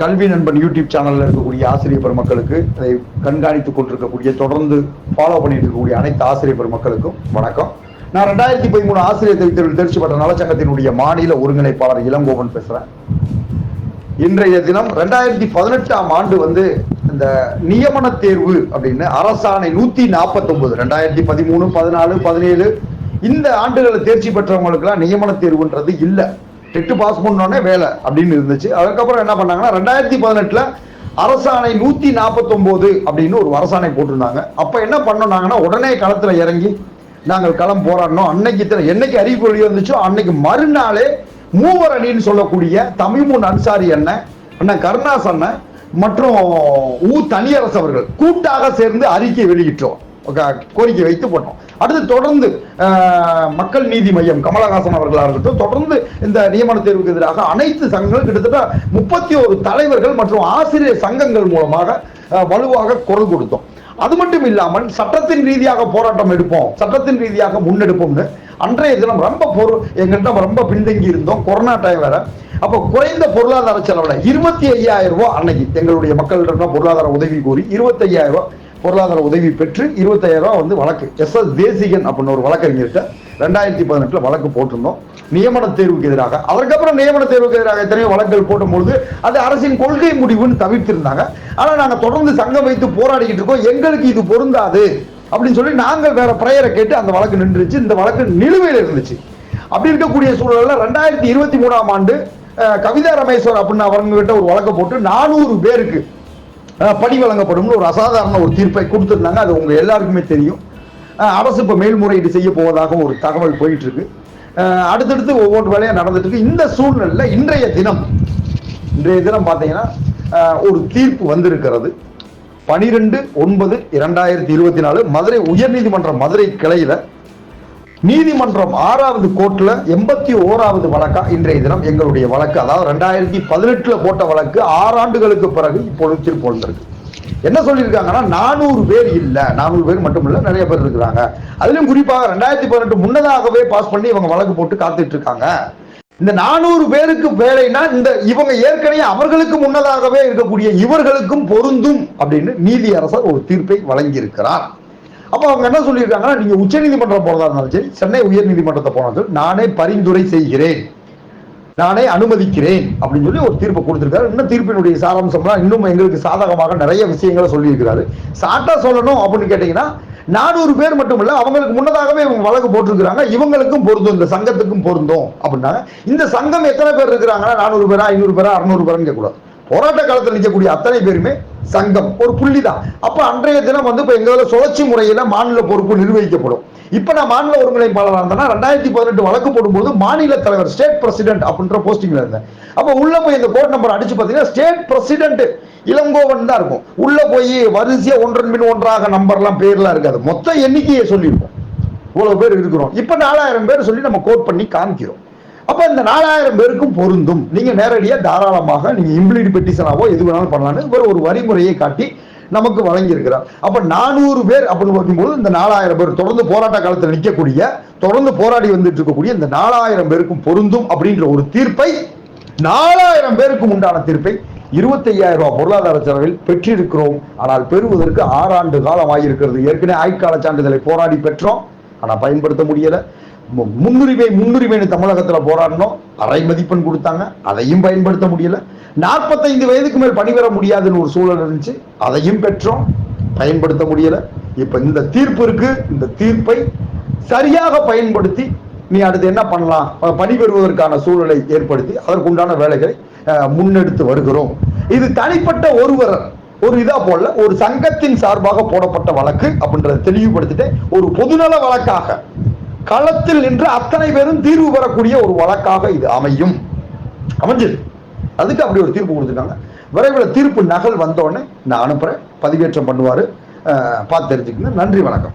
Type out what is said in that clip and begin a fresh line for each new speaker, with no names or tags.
கல்வி நண்பன் யூடியூப் சேனலில் இருக்கக்கூடிய ஆசிரியர் பெருமக்களுக்கு அதை கண்காணித்துக் கொண்டிருக்கக்கூடிய தொடர்ந்து ஃபாலோ பண்ணிட்டு இருக்கக்கூடிய அனைத்து ஆசிரியர் பெருமக்களுக்கும் வணக்கம். நான் ரெண்டாயிரத்தி பதிமூணு ஆசிரியர் தேர்வு தேர்ச்சி பெற்ற நலச்சங்கத்தினுடைய மாநில ஒருங்கிணைப்பாளர் இளங்கோவன் பேசுகிறேன் இன்றைய தினம் ரெண்டாயிரத்தி பதினெட்டாம் ஆண்டு வந்து இந்த நியமன தேர்வு அப்படின்னு அரசாணை நூத்தி நாற்பத்தி ஒன்பது ரெண்டாயிரத்தி பதிமூணு பதினாலு பதினேழு இந்த ஆண்டுகளில் தேர்ச்சி பெற்றவங்களுக்குலாம் நியமன தேர்வுன்றது இல்லை. டெட்டு பாஸ் பண்ணோடனே வேலை அப்படின்னு இருந்துச்சு. அதுக்கப்புறம் என்ன பண்ணாங்கன்னா ரெண்டாயிரத்தி பதினெட்டில் அரசாணை நூத்தி நாற்பத்தொம்போது அப்படின்னு ஒரு அரசாணை போட்டிருந்தாங்க. அப்ப என்ன பண்ணோம்னாங்கன்னா உடனே களத்துல இறங்கி நாங்கள் களம் போராடினோம். அன்னைக்கு இத்தனை என்னைக்கு அறிவிப்பு வெளியிருந்துச்சோ அன்னைக்கு மறுநாளே மூவர் அணின்னு சொல்லக்கூடிய தமிழ்முன் அன்சாரி அண்ணன் அண்ணன் கருணாஸ் அண்ணன் மற்றும் ஊ தனியரசு அவர்கள் கூட்டாக சேர்ந்து அறிக்கை வெளியிட்டோம். கோரிக்கை வைத்து போட்டோம். அடுத்து தொடர்ந்து மக்கள் நீதி மையம் கமலஹாசன் அவர்களாக இருக்கட்டும் தொடர்ந்து இந்த நியமன தேர்வுக்கு எதிராக அனைத்து சங்கங்கள் கிட்டத்தட்ட முப்பத்தி ஒரு தலைவர்கள் மற்றும் ஆசிரியர் சங்கங்கள் மூலமாக வலுவாக குரல் கொடுத்தோம். அது மட்டும் இல்லாமல் சட்டத்தின் ரீதியாக போராட்டம் எடுப்போம் சட்டத்தின் ரீதியாக முன்னெடுப்போம்னு அன்றைய தினம் ரொம்ப பொருள் எங்கள்கிட்ட ரொம்ப பின்தங்கி இருந்தோம் கொரோனா டைம் வேற. அப்போ குறைந்த பொருளாதார செலவில் இருபத்தி ஐயாயிரம் ரூபாய் அன்னைக்கு எங்களுடைய மக்களிடம் பொருளாதார உதவி கோரி இருபத்தி ஐயாயிரம் ரூபாய் பொருளாதார உதவி பெற்று இருபத்தாயிரம் ரூபா வந்து வழக்கு. எஸ் எஸ் தேசிகன் அப்படின்னு ஒரு வழக்கறிஞர்கிட்ட ரெண்டாயிரத்தி பதினெட்டுல வழக்கு போட்டிருந்தோம். நியமன தேர்வுக்கு எதிராக. அதுக்கப்புறம் நியமன தேர்வுக்கு எதிராக எத்தனையோ வழக்குகள் போடும்பொழுது அது அரசின் கொள்கை முடிவுன்னு தவிர்த்திருந்தாங்க. ஆனா நாங்க தொடர்ந்து சங்கம் வைத்து போராடிக்கிட்டு இருக்கோம். எங்களுக்கு இது பொருந்தாது அப்படின்னு சொல்லி நாங்கள் வேற பிரேயரை கேட்டு அந்த வழக்கு நின்றுச்சு. இந்த வழக்கு நிலுவையில் இருந்துச்சு. அப்படி இருக்கக்கூடிய சூழலில் ரெண்டாயிரத்தி இருபத்தி மூணாம் ஆண்டு கவிதா ரமேஸ்வர் அப்படின்னு அவங்க கிட்ட ஒரு வழக்கை போட்டு நானூறு பேருக்கு பணி வழங்கப்படும்னு ஒரு அசாதாரண ஒரு தீர்ப்பை கொடுத்துருந்தாங்க. அது உங்க எல்லாருக்குமே தெரியும். அரசு இப்போ மேல்முறையீடு செய்ய போவதாக ஒரு தகவல் போயிட்டு இருக்கு அடுத்தடுத்து ஒவ்வொரு வேலையாக நடந்துட்டு இருக்கு இந்த சூழ்நிலையில் இன்றைய தினம் இன்றைய தினம் பார்த்தீங்கன்னா ஒரு தீர்ப்பு வந்திருக்கிறது. பனிரெண்டு ஒன்பது இரண்டாயிரத்தி இருபத்தி நாலு மதுரை உயர்நீதிமன்ற மதுரை கிளையில நீதிமன்றம் ஆறாவது கோர்ட்ல எண்பத்தி ஓராவது வழக்கா இன்றைய தினம் எங்களுடைய வழக்கு. அதாவது ரெண்டாயிரத்தி பதினெட்டுல போட்ட வழக்கு ஆறு ஆண்டுகளுக்கு பிறகு இப்பொழுது தீர்ப்பு வந்திருக்கு என்ன சொல்லியிருக்காங்கன்னா நானூறு பேர் இல்லை. நானூறு பேர் மட்டும் இல்லை நிறைய பேர் இருக்கிறாங்க. அதுலயும் குறிப்பாக ரெண்டாயிரத்தி பதினெட்டு முன்னதாகவே பாஸ் பண்ணி இவங்க வழக்கு போட்டு காத்துட்டு இருக்காங்க. இந்த நானூறு பேருக்கு வேலைனா இந்த இவங்க ஏற்கனவே அவர்களுக்கு முன்னதாகவே இருக்கக்கூடிய இவர்களுக்கும் பொருந்தும் அப்படின்னு நீதி அரசர் ஒரு தீர்ப்பை வழங்கியிருக்கிறார். அப்போ அவங்க என்ன சொல்லியிருக்காங்கன்னா நீங்க உச்சநீதிமன்றம் போகிறதா இருந்தாலும் சரி சென்னை உயர்நீதிமன்றத்தை போனாலும் நானே பரிந்துரை செய்கிறேன். நானே அனுமதிக்கிறேன் அப்படின்னு சொல்லி ஒரு தீர்ப்பை கொடுத்திருக்காரு. இன்னும் தீர்ப்பினுடைய சாராம்சம்லாம் இன்னும் எங்களுக்கு சாதகமாக நிறைய விஷயங்களை சொல்லியிருக்கிறாரு. சாட்டா சொல்லணும் அப்படின்னு கேட்டீங்கன்னா நானூறு பேர் மட்டும் இல்ல அவங்களுக்கு முன்னதாகவே இவங்க வழக்கு போட்டிருக்கிறாங்க. இவங்களுக்கும் பொருந்தும் இந்த சங்கத்துக்கும் பொருந்தும் அப்படின்னாங்க. இந்த சங்கம் எத்தனை பேர் இருக்கிறாங்கன்னா நானூறு பேரா ஐநூறு பேரா அறுநூறு பேரும் கேட்கக்கூடாது. போராட்ட காலத்தில் நிற்கக்கூடிய அத்தனை பேருமே சங்கம் ஒரு புள்ளி தான் அப்போ அன்றைய தினம் வந்து இப்போ எங்களால சுழற்சி முறையில் மாநில பொறுப்பு நிர்வகிக்கப்படும். இப்போ நான் மாநில ஒருங்கிணைப்பாளராக இருந்தேன்னா ரெண்டாயிரத்தி பதினெட்டு வழக்கு போடும்போது மாநில தலைவர் ஸ்டேட் பிரசிடென்ட் அப்படின்ற போஸ்டிங்கில் இருந்தேன். அப்போ உள்ளே போய் இந்த கோட் நம்பர் அடிச்சு பார்த்தீங்கன்னா ஸ்டேட் பிரசிடென்ட் இளங்கோவன் தான் இருக்கும். உள்ளே போய் வரிசையாக ஒன்றன் பின் ஒன்றாக நம்பர்லாம் பேர்லாம் இருக்காது. மொத்த எண்ணிக்கையை சொல்லியிருக்கோம். இவ்வளோ பேர் இருக்கிறோம். இப்போ நாலாயிரம் பேர் சொல்லி நம்ம கோட் பண்ணி காமிக்கிறோம். அப்ப இந்த நாலாயிரம் பேருக்கும் பொருந்தும். நீங்க நேரடியா தாராளமாக நீங்க இம்ப்ளீட் பெட்டிஷனாவோ எது வேணாலும் பண்ணலாம்னு இவர் ஒரு வரிமுறையை காட்டி நமக்கு வழங்கியிருக்கிறார். அப்ப நானூறு பேர் அப்படின்னு பார்க்கும்போது இந்த நாலாயிரம் பேர் தொடர்ந்து போராட்ட காலத்தில் நிற்கக்கூடிய தொடர்ந்து போராடி வந்துட்டு இருக்கக்கூடிய இந்த நாலாயிரம் பேருக்கும் பொருந்தும் அப்படின்ற ஒரு தீர்ப்பை நாலாயிரம் பேருக்கும் உண்டான தீர்ப்பை இருபத்தையாயிரம் ரூபாய் பொருளாதார செலவில் பெற்றிருக்கிறோம். ஆனால் பெறுவதற்கு ஆறாண்டு காலம் ஆகியிருக்கிறது. ஏற்கனவே ஆய்கால சான்றிதழை போராடி பெற்றோம். ஆனால் பயன்படுத்த முடியலை. முன்னுரிமை முன்னுரிமைன்னு தமிழகத்தில் போராடினோம் அரை மதிப்பெண் கொடுத்தாங்க. அதையும் பயன்படுத்த முடியல. நாற்பத்தைந்து வயதுக்கு மேல் பணிபெற முடியாதுன்னு ஒரு சூழல் இருந்துச்சு. அதையும் பெற்றோம். பயன்படுத்த முடியல. இப்போ இந்த தீர்ப்பு இருக்கு. இந்த தீர்ப்பை சரியாக பயன்படுத்தி நீ அடுத்து என்ன பண்ணலாம்? பணிபெறுவதற்கான பணி பெறுவதற்கான சூழலை ஏற்படுத்தி அதற்குண்டான வேலைகளை முன்னெடுத்து வருகிறோம். இது தனிப்பட்ட ஒருவர் ஒரு இதா போல ஒரு சங்கத்தின் சார்பாக போடப்பட்ட வழக்கு அப்படின்றத தெளிவுபடுத்திட்டு ஒரு பொதுநல வழக்காக களத்தில் நின்று அத்தனை பேரும் தீர்வு பெறக்கூடிய ஒரு வழக்காக இது அமையும். அமைஞ்சது. அதுக்கு அப்படி ஒரு தீர்ப்பு கொடுத்துருக்காங்க. விரைவில் தீர்ப்பு நகல் வந்தோடனே நான் அனுப்புகிறேன் பதிவேற்றம் பண்ணுவார். பார்த்து தெரிஞ்சுக்கணும் நன்றி வணக்கம்.